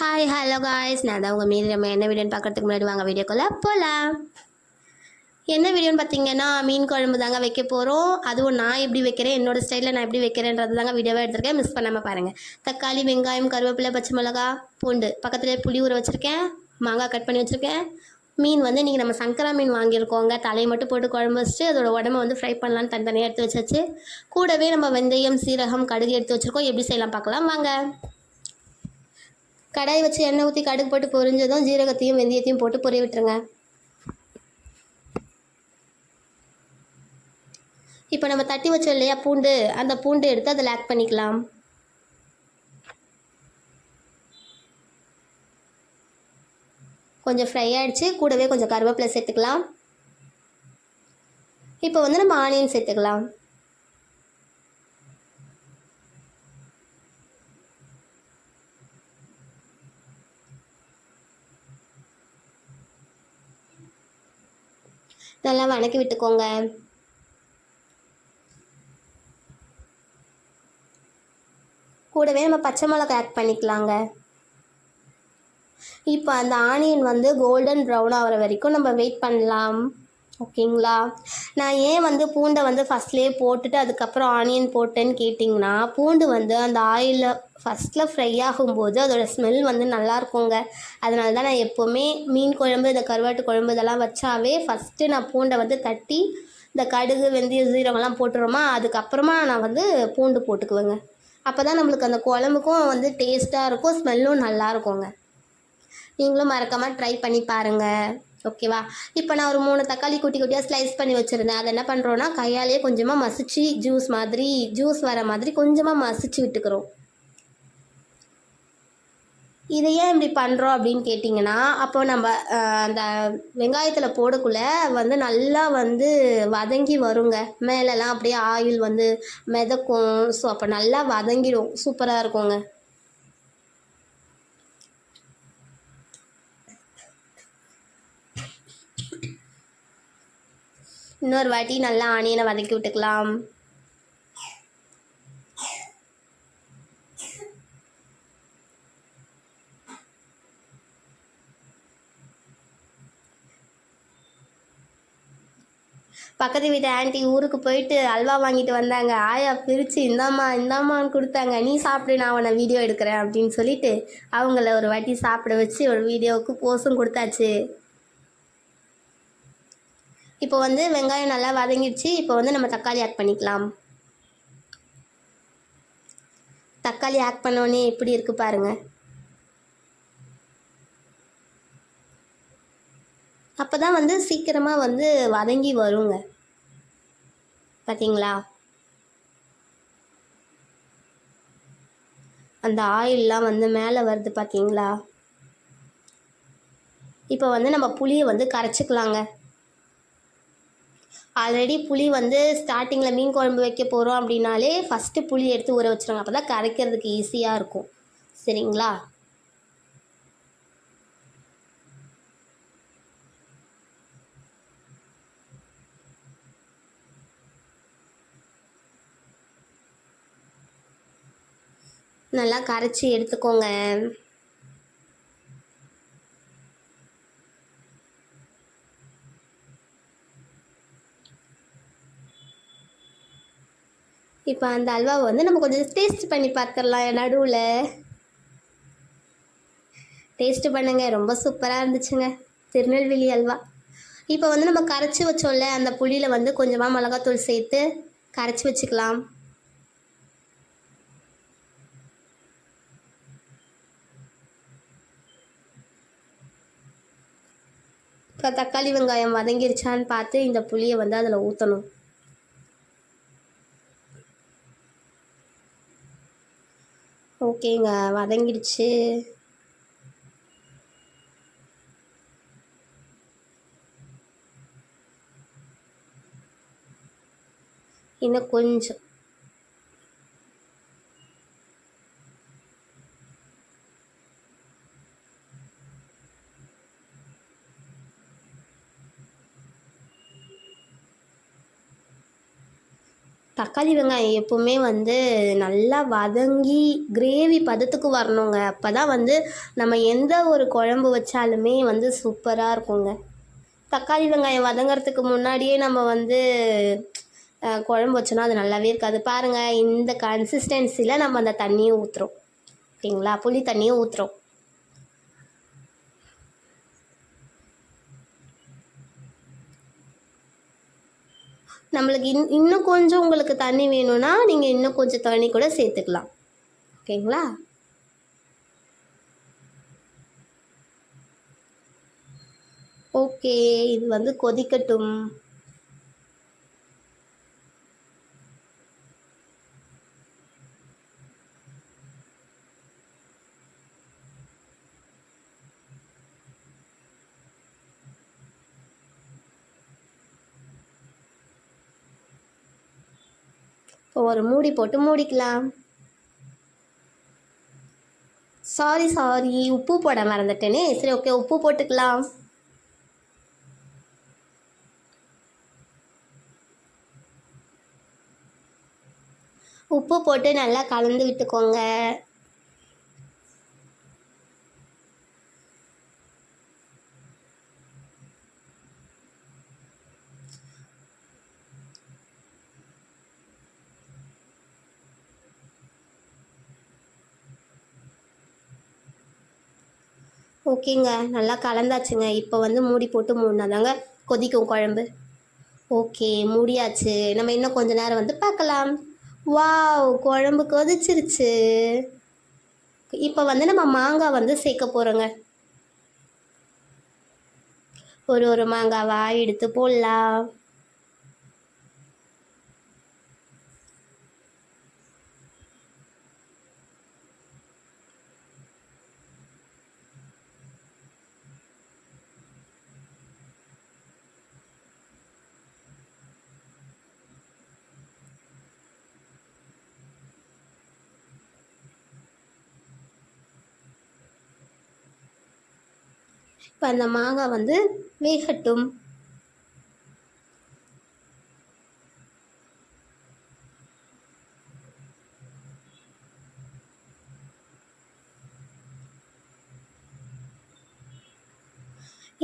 Hi hello guys நான் தான் உங்கள் மீது நம்ம என்ன வீடியோன்னு பார்க்குறதுக்கு முன்னாடி வாங்க வீடியோக்குள்ளே போகலாம் என்ன வீடியோன்னு பார்த்தீங்கன்னா மீன் குழம்பு தாங்க வைக்க போகிறோம் அதுவும் நான் எப்படி வைக்கிறேன் என்னோடய ஸ்டைலில் நான் எப்படி வைக்கிறேன்றது தாங்க வீடியோவாக எடுத்திருக்கேன். மிஸ் பண்ணாமல் பாருங்கள் தக்காளி வெங்காயம் கருவேப்பிலை பச்சை மிளகா பூண்டு. பக்கத்துலேயே புளி ஊற வச்சுருக்கேன். மாங்காய் கட் பண்ணி வச்சுருக்கேன். மீன் வந்து நீங்கள் நம்ம சங்கரா மீன் வாங்கியிருக்கோங்க. தலையை மட்டும் போட்டு குழம்பு வச்சுட்டு அதோட உடம்ப வந்து ஃப்ரை பண்ணலான்னு தனித்தனியாக எடுத்து வச்சாச்சு. கூடவே நம்ம வெந்தயம் சீரகம் கடுகு எடுத்து வச்சுருக்கோம். எப்படி செய்யலாம் பார்க்கலாம். வாங்க. கடாய் வச்சு எண்ணெய் ஊற்றி கடுகு போட்டு பொரிஞ்சதும் ஜீரகத்தையும் வெந்தயத்தையும் போட்டு பொரிய விட்டுருங்க. இப்போ நம்ம தட்டி வச்சோம் இல்லையா பூண்டு? அந்த பூண்டு எடுத்து அதில் ஆட் பண்ணிக்கலாம். கொஞ்சம் ஃப்ரை ஆகிடுச்சு கூடவே கொஞ்சம் கருவேப்பிலை சேர்த்துக்கலாம். இப்போ வந்து நம்ம ஆனியன் சேர்த்துக்கலாம். நல்லா வணக்கி விட்டுக்கோங்க. கூடவே நம்ம பச்சை மிளகா ஆட் பண்ணிக்கலாங்க. இப்போ அந்த ஆனியன் வந்து கோல்டன் ப்ரௌன் ஆகிற வரைக்கும் நம்ம வெயிட் பண்ணலாம். ஓகேங்களா? நான் ஏன் வந்து பூண்டை வந்து ஃபஸ்ட்லேயே போட்டுட்டு அதுக்கப்புறம் ஆனியன் போட்டேன்னு கேட்டிங்கன்னா பூண்டு வந்து அந்த ஆயிலில் ஃபஸ்ட்டில் ஃப்ரை ஆகும்போது அதோடய ஸ்மெல் வந்து நல்லா இருக்குங்க. அதனால தான் நான் எப்போவுமே மீன் குழம்பு இந்த கருவாட்டு குழம்பு இதெல்லாம் வச்சாவே ஃபஸ்ட்டு நான் பூண்டை வந்து தட்டி இந்த கடுகு வெந்தய சீரகம்லாம் போட்டுருமா அதுக்கப்புறமா நான் வந்து பூண்டு போட்டுக்குவேங்க. அப்போ தான் நம்மளுக்கு அந்த குழம்புக்கும் வந்து டேஸ்ட்டாக இருக்கும் ஸ்மெல்லும் நல்லா இருக்குங்க. நீங்களும் மறக்காமல் ட்ரை பண்ணி பாருங்கள் ஓகேவா இப்போ நான் ஒரு மூணு தக்காளி குட்டி குட்டியாக ஸ்லைஸ் பண்ணி வச்சுருந்தேன். அதை என்ன பண்ணுறோன்னா கையாலேயே கொஞ்சமாக மசிச்சு ஜூஸ் மாதிரி ஜூஸ் வர மாதிரி கொஞ்சமாக மசிச்சு விட்டுக்கிறோம். இதை ஏன் இப்படி பண்ணுறோம் அப்படின்னு கேட்டிங்கன்னா அப்போ நம்ம அந்த வெங்காயத்தில் போடக்குள்ள வந்து நல்லா வந்து வதங்கி வருங்க. மேலெலாம் அப்படியே ஆயில் வந்து மிதக்கும். ஸோ அப்போ நல்லா வதங்கிடும். சூப்பராக இருக்குங்க. இன்னொரு வாட்டி நல்லா ஆனியனை வதக்கி விட்டுக்கலாம். பக்கத்து வீட்டு ஆண்டி ஊருக்கு போயிட்டு அல்வா வாங்கிட்டு வந்தாங்க. ஆயா பிரித்து இந்தாம்மா இந்தாம்மான்னு கொடுத்தாங்க. நீ சாப்பிடு நான் உன்னை வீடியோ எடுக்கிறேன் அப்படின்னு சொல்லிட்டு அவங்கள ஒரு வாட்டி சாப்பிட வச்சு ஒரு வீடியோவுக்கு போஸும் கொடுத்தாச்சு. இப்போ வந்து வெங்காயம் நல்லா வதங்கிடுச்சு. இப்போ வந்து நம்ம தக்காளி ஆட் பண்ணிக்கலாம். தக்காளி ஆட் பண்ணோடனே எப்படி இருக்கு பாருங்க. அப்போ தான் வந்து சீக்கிரமாக வந்து வதங்கி வருங்க. பார்த்தீங்களா அந்த ஆயிலெலாம் வந்து மேலே வருது பார்த்தீங்களா இப்போ வந்து நம்ம புளியை வந்து கரைச்சிக்கலாங்க. ஆல்ரெடி புளி வந்து ஸ்டார்டிங்கில் மீன் குழம்பு வைக்க போகிறோம் அப்படின்னாலே ஃபஸ்ட்டு புளி எடுத்து ஊற வச்சிருங்க. அப்போ தான் கரைக்கிறதுக்கு ஈஸியாக இருக்கும். சரிங்களா? நல்லா கரைச்சி எடுத்துக்கோங்க. இப்போ அந்த அல்வாவை வந்து நம்ம கொஞ்சம் டேஸ்ட் பண்ணி பார்த்துடலாம் நடுவில். டேஸ்ட் பண்ணுங்க ரொம்ப சூப்பராக இருந்துச்சுங்க. திருநெல்வேலி அல்வா. இப்போ வந்து நம்ம கரைச்சி வச்சோம்ல அந்த புளியில் வந்து கொஞ்சமாக மிளகாத்தூள் சேர்த்து கரைச்சி வச்சுக்கலாம். இப்போ தக்காளி வெங்காயம் வதங்கிருச்சான்னு பார்த்து இந்த புளியை வந்து அதில் ஊற்றணும் ஓகேங்க வதங்கிடுச்சு. இன்னும் கொஞ்சம். தக்காளி வெங்காயம் எப்போவுமே வந்து நல்லா வதங்கி கிரேவி பதத்துக்கு வரணுங்க. அப்போ தான் வந்து நம்ம எந்த ஒரு குழம்பு வச்சாலுமே வந்து சூப்பராக இருக்குங்க. தக்காளி வெங்காயம் வதங்கிறதுக்கு முன்னாடியே நம்ம வந்து குழம்பு வச்சோன்னா அது நல்லாவே இருக்காது. பாருங்கள் இந்த கன்சிஸ்டன்சியில் நம்ம அந்த தண்ணியை ஊற்றுறோம் ஓகேங்களா புளி தண்ணியை ஊற்றுறோம் நம்மளுக்கு இன் இன்னும் கொஞ்சம் உங்களுக்கு தண்ணி வேணும்னா நீங்கள் இன்னும் கொஞ்சம் தண்ணி கூட சேர்த்துக்கலாம். ஓகேங்களா? ஓகே இது வந்து கொதிக்கட்டும். ஒரு மூடி போட்டு மூடிக்கலாம். சாரி சாரி உப்பு போட மறந்துட்டேனே. சரி ஓகே உப்பு போட்டுக்கலாம். உப்பு போட்டு நல்லா கலந்து விட்டுக்கோங்க. ஓகேங்க. நல்லா கலந்தாச்சுங்க. இப்போ வந்து மூடி போட்டு மூடினாதாங்க கொதிக்கும் குழம்பு. ஓகே மூடியாச்சு. நம்ம இன்னும் கொஞ்ச நேரம் வந்து பார்க்கலாம். வாவ் குழம்பு கொதிச்சிருச்சு. இப்போ வந்து நம்ம மாங்காய் வந்து சேர்க்க போகிறோங்க ஒரு ஒரு மாங்காவா எடுத்து போடலாம். இப்போ அந்த மாங்காய் வந்து வேகட்டும்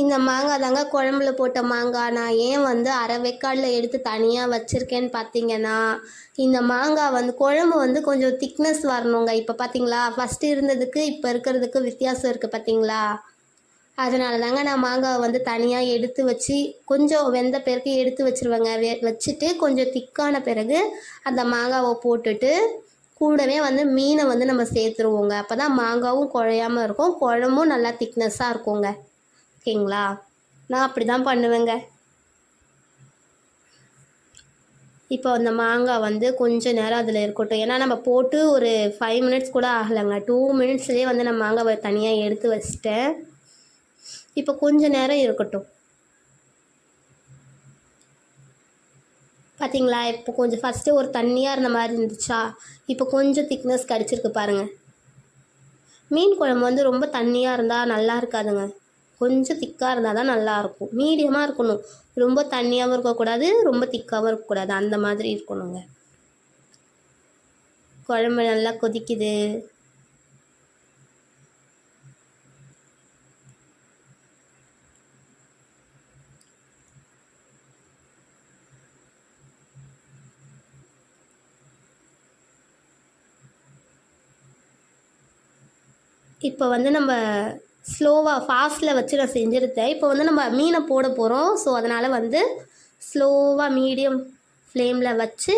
இந்த மாங்காய் தாங்க குழம்புல போட்ட மாங்காய். நான் ஏன் வந்து அரை வெக்காடில் எடுத்து தனியாக வச்சுருக்கேன்னு பார்த்தீங்கன்னா இந்த மாங்காய் வந்து குழம்பு வந்து கொஞ்சம் திக்னஸ் வரணுங்க. இப்போ பார்த்தீங்களா ஃபஸ்ட்டு இருந்ததுக்கு இப்போ இருக்கிறதுக்கு வித்தியாசம் இருக்குது பார்த்தீங்களா அதனால தாங்க நான் மாங்காவை வந்து தனியாக எடுத்து வச்சு கொஞ்சம் வெந்த பிறகு எடுத்து வச்சிருவேங்க. வெ வச்சுட்டு கொஞ்சம் திக்கான பிறகு அந்த மாங்காவை போட்டுட்டு கூடவே வந்து மீனை வந்து நம்ம சேர்த்துருவோங்க. அப்போ தான் மாங்காவும் குழையாமல் இருக்கும். குழம்பும் நல்லா திக்னஸ்ஸாக இருக்குங்க. ஓகேங்களா? நான் அப்படி தான் பண்ணுவேங்க. இப்போ அந்த மாங்காய் வந்து கொஞ்சம் நேரம் அதில் இருக்கட்டும். ஏன்னா நம்ம போட்டு ஒரு ஃபைவ் மினிட்ஸ் கூட ஆகலைங்க. டூ மினிட்ஸ்லேயே வந்து நான் மாங்காவை தனியாக எடுத்து வச்சிட்டேன். இப்போ கொஞ்ச நேரம் இருக்கட்டும். பார்த்தீங்களா இப்போ கொஞ்சம் ஃபஸ்ட்டு ஒரு தண்ணியாக இருந்த மாதிரி இருந்துச்சா? இப்போ கொஞ்சம் திக்னஸ் கிடச்சிருக்கு பாருங்கள் மீன் குழம்பு வந்து ரொம்ப தண்ணியாக இருந்தால் நல்லா இருக்காதுங்க. கொஞ்சம் திக்காக இருந்தால் தான் நல்லாயிருக்கும் மீடியமாக இருக்கணும். ரொம்ப தண்ணியாகவும் இருக்கக்கூடாது ரொம்ப திக்காகவும் இருக்கக்கூடாது. அந்த மாதிரி இருக்கணுங்க. குழம்பு நல்லா கொதிக்குது. இப்போ வந்து நம்ம ஸ்லோவாக ஃபாஸ்ட்டில் வச்சு நான் செஞ்சுருந்தேன் இப்போ வந்து நம்ம மீனை போட போகிறோம் ஸோ அதனால் வந்து ஸ்லோவாக மீடியம் ஃப்ளேமில் வச்சு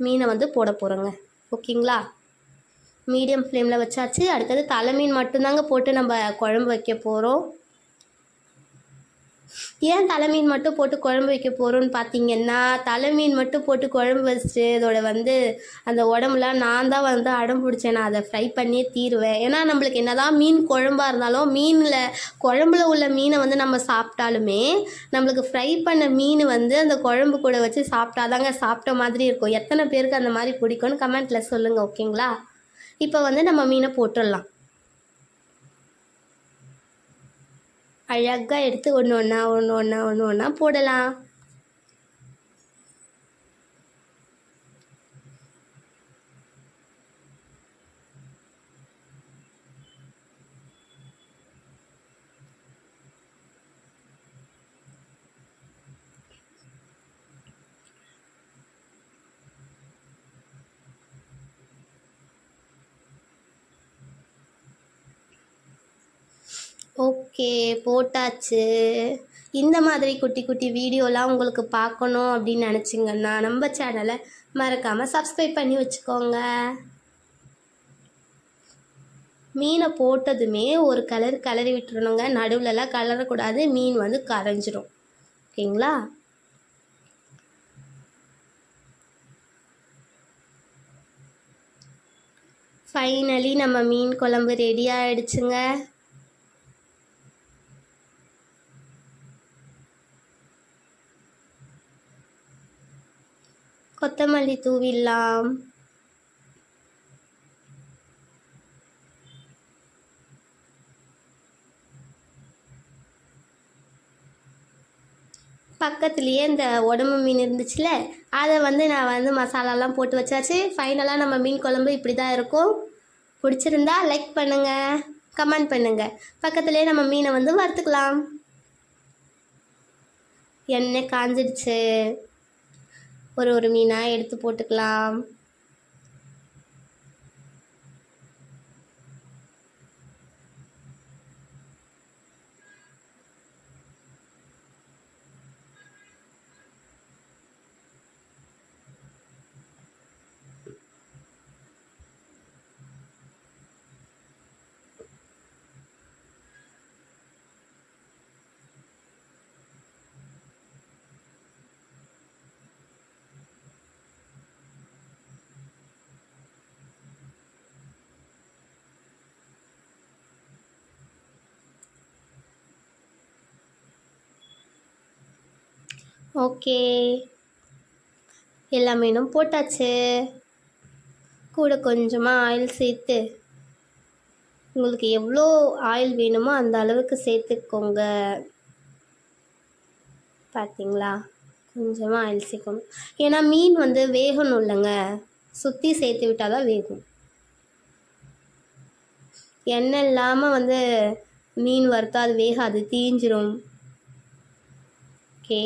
மீனை வந்து போட போகிறோங்க ஓகேங்களா? மீடியம் ஃப்ளேமில் வச்சாச்சு. அடுத்தது தலை மீன் மட்டும்தாங்க போட்டு நம்ம குழம்பு வைக்க போகிறோம் ஏன் தலைமீன் மட்டும் போட்டு குழம்பு வைக்க போகிறோன்னு பார்த்தீங்கன்னா தலை மீன் மட்டும் போட்டு குழம்பு வச்சுட்டு இதோட வந்து அந்த உடம்புலாம் நான் தான் வந்து அடம் பிடிச்சேன். நான் அதை ஃப்ரை பண்ணியே தீருவேன். ஏன்னா நம்மளுக்கு என்னதான் மீன் குழம்பாக இருந்தாலும் மீனில் குழம்புல உள்ள மீனை வந்து நம்ம சாப்பிட்டாலுமே நம்மளுக்கு ஃப்ரை பண்ண மீன் வந்து அந்த குழம்பு கூட வச்சு சாப்பிட்டாதாங்க சாப்பிட்ட மாதிரி இருக்கும். எத்தனை பேருக்கு அந்த மாதிரி பிடிக்கும்னு கமெண்ட்டில் சொல்லுங்கள் ஓகேங்களா இப்போ வந்து நம்ம மீனை போட்டுடலாம். அழகாக எடுத்து ஒன்று ஒன்றா ஒன்று ஒன்றா ஒன்று ஒன்றா போடலாம். ஓகே போட்டாச்சு. இந்த மாதிரி குட்டி குட்டி வீடியோலாம் உங்களுக்கு பார்க்கணும் அப்படின்னு நினச்சிங்கன்னா நம்ம சேனலை மறக்காமல் சப்ஸ்கிரைப் பண்ணி வச்சுக்கோங்க. மீனை போட்டதுமே ஒரு கலர் கலரி விட்டுறணுங்க. நடுவுலலாம் கலரக்கூடாது மீன் வந்து கரைஞ்சிரும். ஓகேங்களா? ஃபைனலி நம்ம மீன் குழம்பு ரெடி ஆகிடுச்சுங்க கொத்தமல்லி தூவிடலாம். பக்கத்துலேயே இந்த உடம்பு மீன் இருந்துச்சுல அதை வந்து நான் வந்து மசாலாலாம் போட்டு வச்சாச்சு. ஃபைனலாக நம்ம மீன் குழம்பு இப்படி தான் இருக்கும். பிடிச்சிருந்தா லைக் பண்ணுங்கள் கமெண்ட் பண்ணுங்கள் பக்கத்துலேயே நம்ம மீனை வந்து வறுத்துக்கலாம். எண்ணெய் காஞ்சிடுச்சு. ஒரு ஒரு மீனாக எடுத்து போட்டுக்கலாம். ஓகே. எல்லா மீனும் போட்டாச்சு. கூட கொஞ்சமாக ஆயில் சேர்த்து உங்களுக்கு எவ்வளோ ஆயில் வேணுமோ அந்த அளவுக்கு சேர்த்துக்கோங்க. பார்த்தீங்களா கொஞ்சமாக ஆயில் சேர்க்கணும். ஏன்னா மீன் வந்து வேகணும் இல்லைங்க. சுற்றி சேர்த்து விட்டால் தான் வேகும். எண்ணெய் இல்லாமல் வந்து மீன் வறுத்தா அது வேகாது தீஞ்சிரும். ஓகே